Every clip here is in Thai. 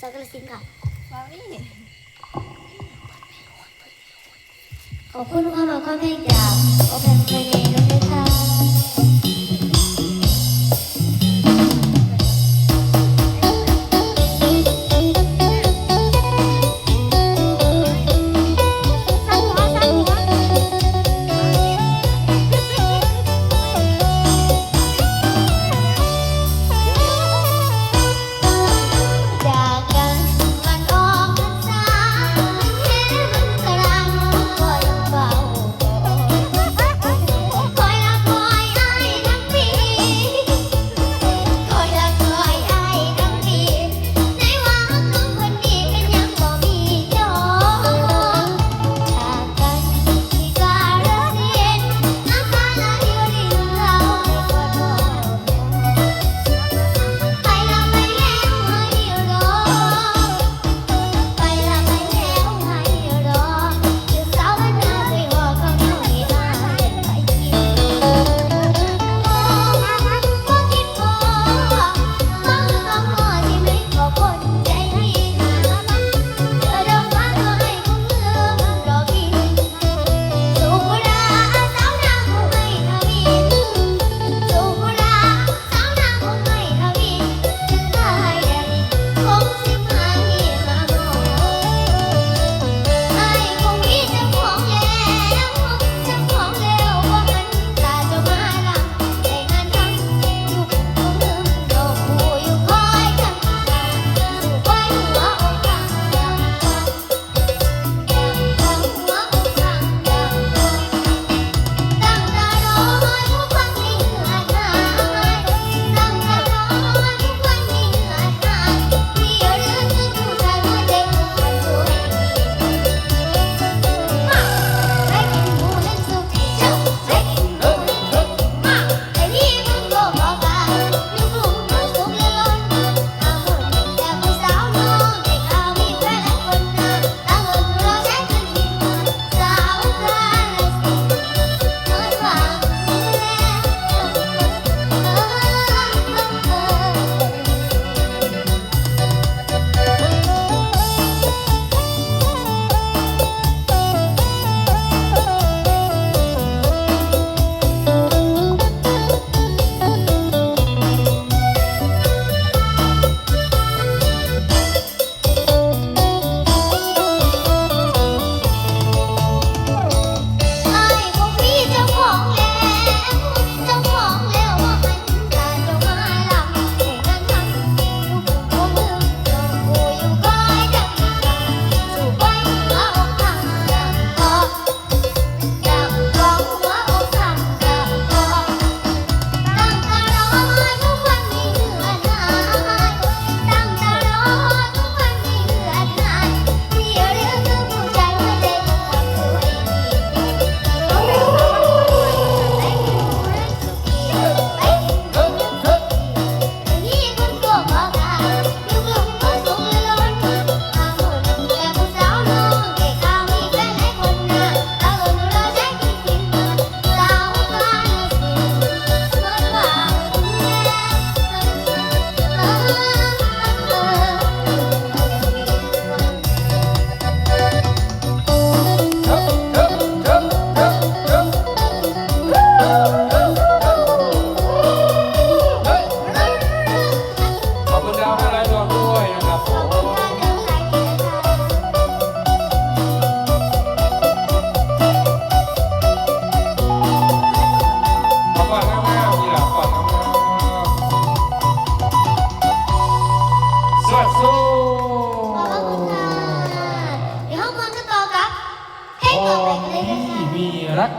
สาวกระสินค่ะนขอบคุณความรักความเพลงจากโอเพนเพลงด้วยค่ะ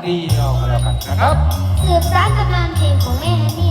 ดีเวกันนะครับ สืบสานตำนานเพลงของแม่แฮนนี่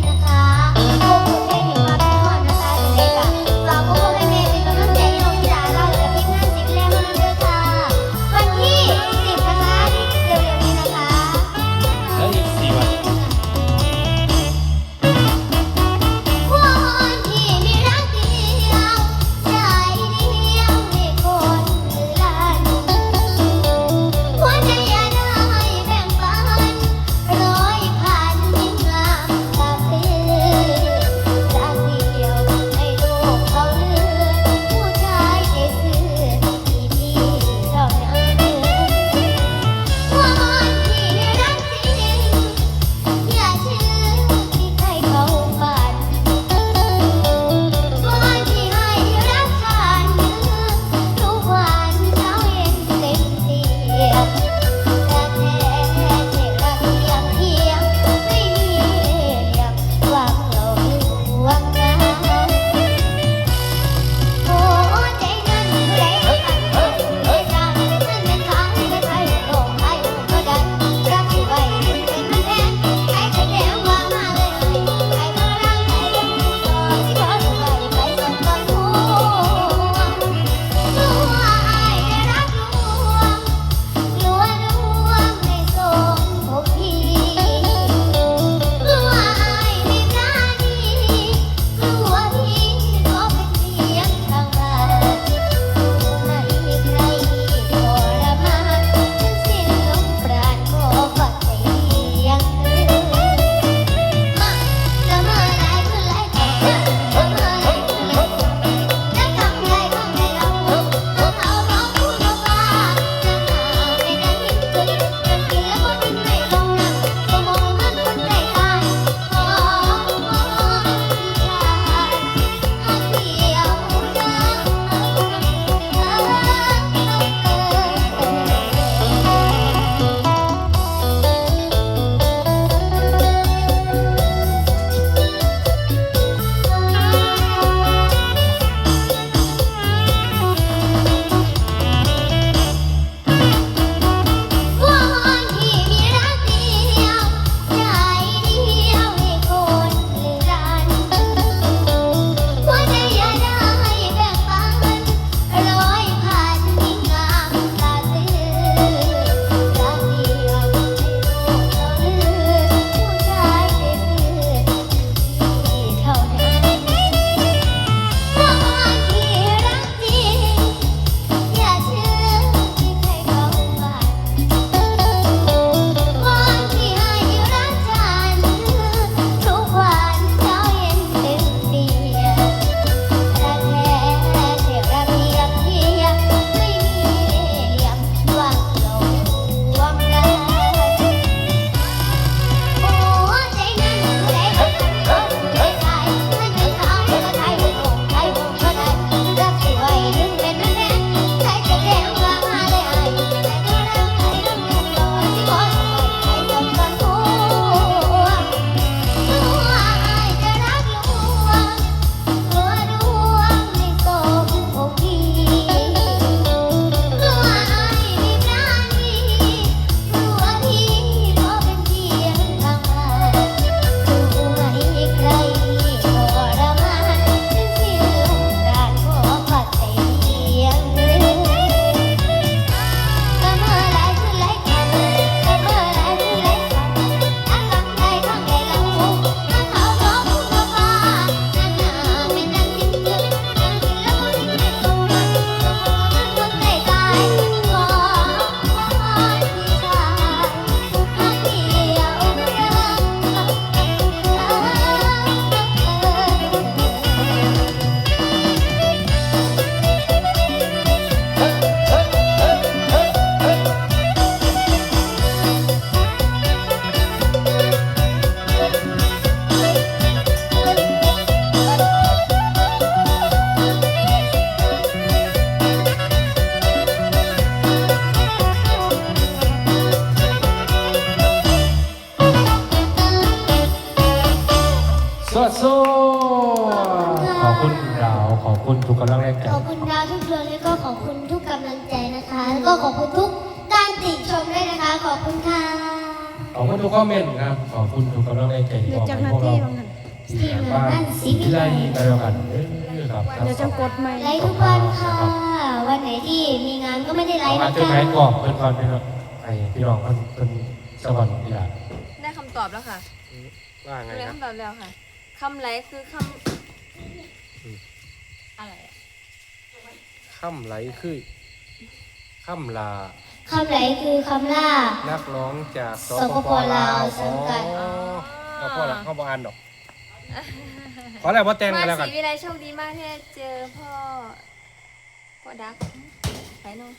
ขอบคุณดาวขอบคุณทุกกำลังแรงใจขอบคุณดาวทุกดวงแล้วก็ขอบคุณทุกกำลังใจนะคะ แล้วก็ขอบคุณทุกการติชมด้วยนะคะ ขอบคุณค่ะ ขอบคุณทุกคอมเมนต์ครับ ขอบคุณทุกกำลังแรงใจที่เดี๋ยวมอบจังให้นาพวกทีเราบางหันที่แบบว่าที่ไรกันแล้วกันเด้อครับเดี๋ยวจังกดใหม่ไลฟ์ทุกวันค่ะ วันไหนที่มีงานก็ไม่ได้ไลเอาฟ์มานะจุดคะไหนก่อนเพื่อนก่อนพี่น้องไอ้พี่น้องมันเป็นสวรรค์ที่ละได้คำตอบแล้วค่ะว่าไงได้นะคำตอบแล้วค่ะคำไรคือคำ อะไรอะค่ำไหลคือค่ำลา คำไหนคือคำล่า นักร้องจากสสปปลาวสังกัด อ๋อเราพ่อละเข้าบ้านดอก ขอแล้วว่าแต่งมากันแล้วกันสีวิไลโชคดีมากที่ได้เจอพ่อ พ่อดักไปโน่น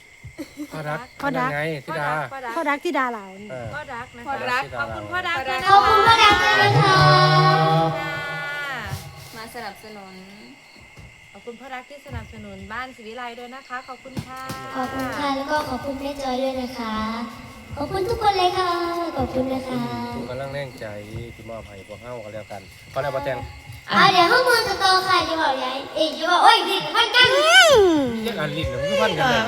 พ่อรักพ่อรัก เป็นยังไงธิดาพ่อดัก พ่อดักที่ดาเหลาเออ พ่อดักนะพ่อคะรัก ขอบคุณพ่อดักด้วยนะขอบคุณพ่อดังด้วยนะคะมา สนับสนุน ขอบคุณพ่อรักที่สนับสนุนบ้านศิวิไลด้วยนะคะ ขอบคุณค่ะขอบคุณค่ะ แล้วก็ขอบคุณแม่จอยด้วยนะคะ ขอบคุณทุกคนเลยค่ะ ขอบคุณนะคะทุกกำลังแรงใจที่มอบให้พวกเฮากันแล้วกันขอแล้วว่าแต่งอ่าเดี๋ยวห้องมือจะโตค่ะจะบอกยายเอ๊ะจะบอกโอ้ยดิพันกันเรียกอันลิ้นหรือมันคือพันกันเลย